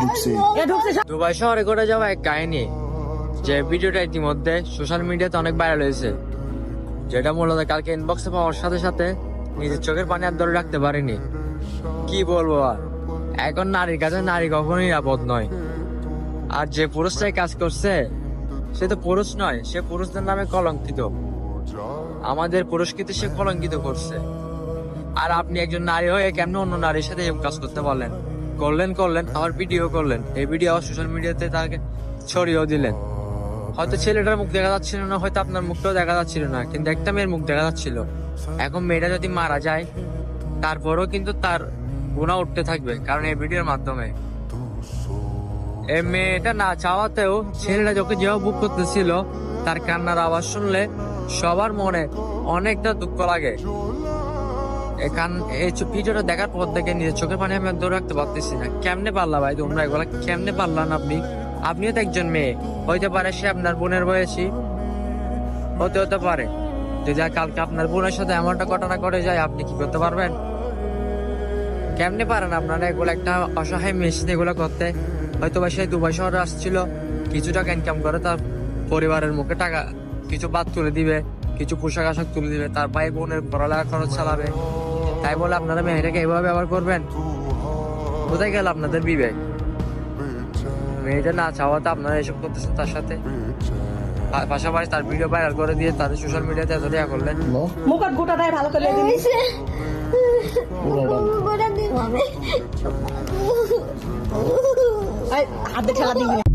ঢুকছে। দুবাই শহরে ঘটে যাওয়া এক কাহিনী যে ভিডিওটা ইতিমধ্যে সোশ্যাল মিডিয়াতে অনেক ভাইরাল হয়েছে। যেটা মূলত কালকে ইনবক্সে পাওয়ার সাথে সাথে নিজের চোখের পানি আর ধরে রাখতে পারিনি। কি বলব আর? এখন নারীর কাছে নারী কখনো নিরাপদ নয়। আর যে পুরুষটাই কাজ করছে সে তো পুরুষ নয় সে পুরুষদের নামে কলঙ্কিত। আমাদের পুরস্কৃত সে কলঙ্কিত করছে। আর আপনি একজন নারী হয়ে কেমন অন্য নারীর সাথে কাজ করতে পারলেন? করলেন করলেন, আবার ভিডিও করলেন। এই ভিডিও আবার সোশ্যাল মিডিয়াতে তাকে ছড়িয়েও দিলেন। হয়তো ছেলেটার মুখ দেখা যাচ্ছিল না, হয়তো আপনার মুখটাও দেখা যাচ্ছিল না, কিন্তু একটা মেয়ের মুখ দেখা যাচ্ছিল। এখন মেয়েটা যদি মারা যায়, তারপরেও কিন্তু তার গুণা উঠতে থাকবে, কারণ এই ভিডিওর মাধ্যমে। এই মেয়েটা না চাওয়াতেও ছেলেটা যখন যেভাবে বুক করতেছিল, তার কান্নার আওয়াজ শুনলে সবার মনে অনেকটা দুঃখ লাগে। এখান এই ভিডিওটা দেখার পর থেকে নিজের চোখের পানি আমি ধরে রাখতে পারতেছি না। কেমনে পারলা ভাই তোমরা এগুলা কেমনে পারলাম আপনি? আপনিও তো একজন মেয়ে। হইতে পারে সে আপনার বোনের বয়সী। হতে হতে পারে। যদি কালকে আপনার বোনের সাথে এমনটা ঘটনা ঘটে যায়, আপনি কি করতে পারবেন? কেমনে পারেন আপনারা এগুলো একটা অসহায় মেশিন এগুলো করতে? হয়তো বা সে দুবাই শহরে আসছিল, কিছু টাকা ইনকাম করে, তার পরিবারের মুখে টাকা, কিছু বাদ তুলে দিবে, কিছু পোশাক আশাক তুলে দিবে, তার ভাই বোনের পড়ালেখা খরচ চালাবে। তাই বলে আপনারা মেয়েটাকে এভাবে ব্যবহার করবেন? কোথায় গেল আপনাদের বিবেক? মেয়েটা না চাওয়াতে আপনারা এসব করতেছেন তার সাথে? পাশাপাশি তার ভিডিও ভাইরাল করে দিয়ে তাদের সোশ্যাল মিডিয়াতে এত দেওয়া করলেন। মুখ আর গোটাটাই ভালো করে লেগে দিস পুরোটা এই, দিয়ে ঠেলা দিবি না।